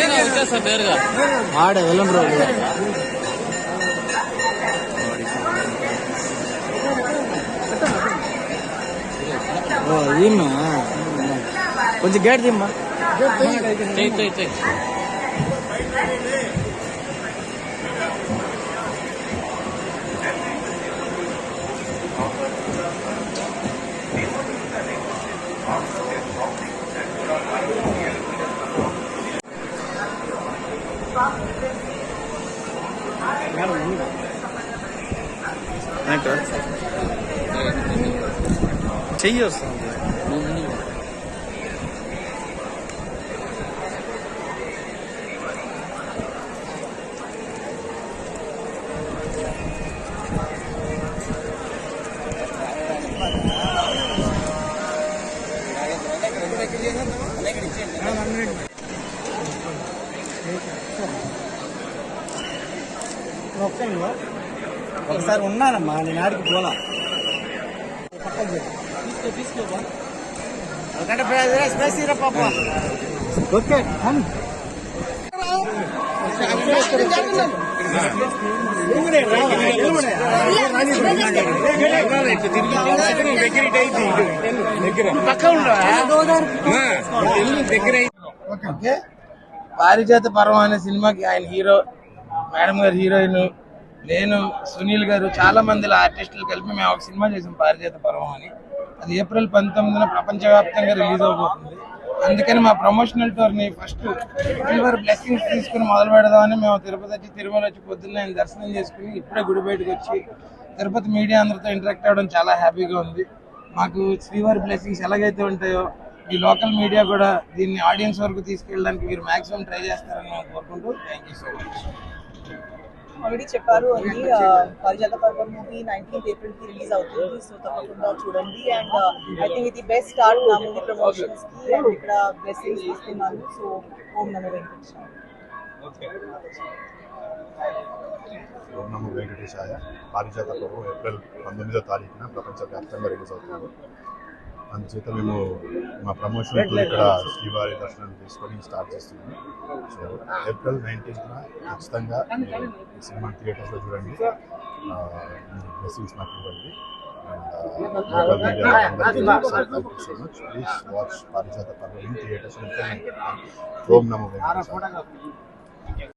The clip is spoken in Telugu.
வித்தியாசம் பேருங்க ஆடு விளம்பரம் ஓ ஈமா கொஞ்சம் கேட் தீம்மா Thank you. Thank you. Cheers. ఒకసారి ఉన్నానమ్మా నేను ఆడికి పోలా. ఓకే పారిజాత పర్వం అనే సినిమాకి ఆయన హీరో మేడం గారు హీరోయిన్ నేను సునీల్ గారు చాలా మంది ఆర్టిస్టులు కలిపి మేము ఒక సినిమా చేసాం పారిజాత పర్వం అని. అది ఏప్రిల్ పంతొమ్మిదిన ప్రపంచవ్యాప్తంగా రిలీజ్ అవబోతుంది. అందుకని మా ప్రమోషనల్ టూర్ని ఫస్ట్ సిల్వర్ బ్లెస్సింగ్స్ తీసుకుని మొదలు పెడదామని మేము తిరుపతి వచ్చి తిరుమల వచ్చి పొద్దున్న ఆయన దర్శనం చేసుకుని ఇప్పుడే గుడి బయటకు వచ్చి తిరుపతి మీడియా అందరితో ఇంటరాక్ట్ అవ్వడం చాలా హ్యాపీగా ఉంది. మాకు శ్రీవారి బ్లెస్సింగ్స్ ఎలాగైతే ఉంటాయో ఈ లోకల్ మీడియా కూడా దీన్ని ఆడియన్స్ వరకు తీసుకెళ్ళడానికి మీరు మాక్సిమం ట్రై చేస్తారని మేము కోరుకుంటూ thank you so much. Already చెప్పారు అది పరిజాత పర్వం మూవీ నైన్టీన్త్ ఏప్రిల్కి రిలీజ్ అవుతుంది సో తప్పకుండా చూడండి. అండ్ ఐ థింక్ ఇది బెస్ట్ స్టార్ట్ నా మూవీ ప్రమోషన్స్కి అండ్ ఇక్కడ బ్లెస్సింగ్స్ ఇస్తున్నాను. సో ఓం నమో వెంకటేశ్వర ఓం నమో వెంకటేశాయ. పారిజాత పర్వం ఏప్రిల్ పంతొమ్మిదో తారీఖున ప్రపంచవ్యాప్తంగా రిలీజ్ అవుతుంది. అందుచేత మేము మా ప్రమోషన్ ఇక్కడ శ్రీవారి దర్శనం తీసుకొని స్టార్ట్ చేస్తున్నాము. సో ఏప్రిల్ నైన్టీన్త్న ఖచ్చితంగా సినిమా థియేటర్స్లో చూడండి. బ్లెస్సింగ్స్ మాకు ఇవ్వండి. లోకల్ మీడియా అందరికీ thank you so much please watch Parijatha Parvam in theatres Om Namo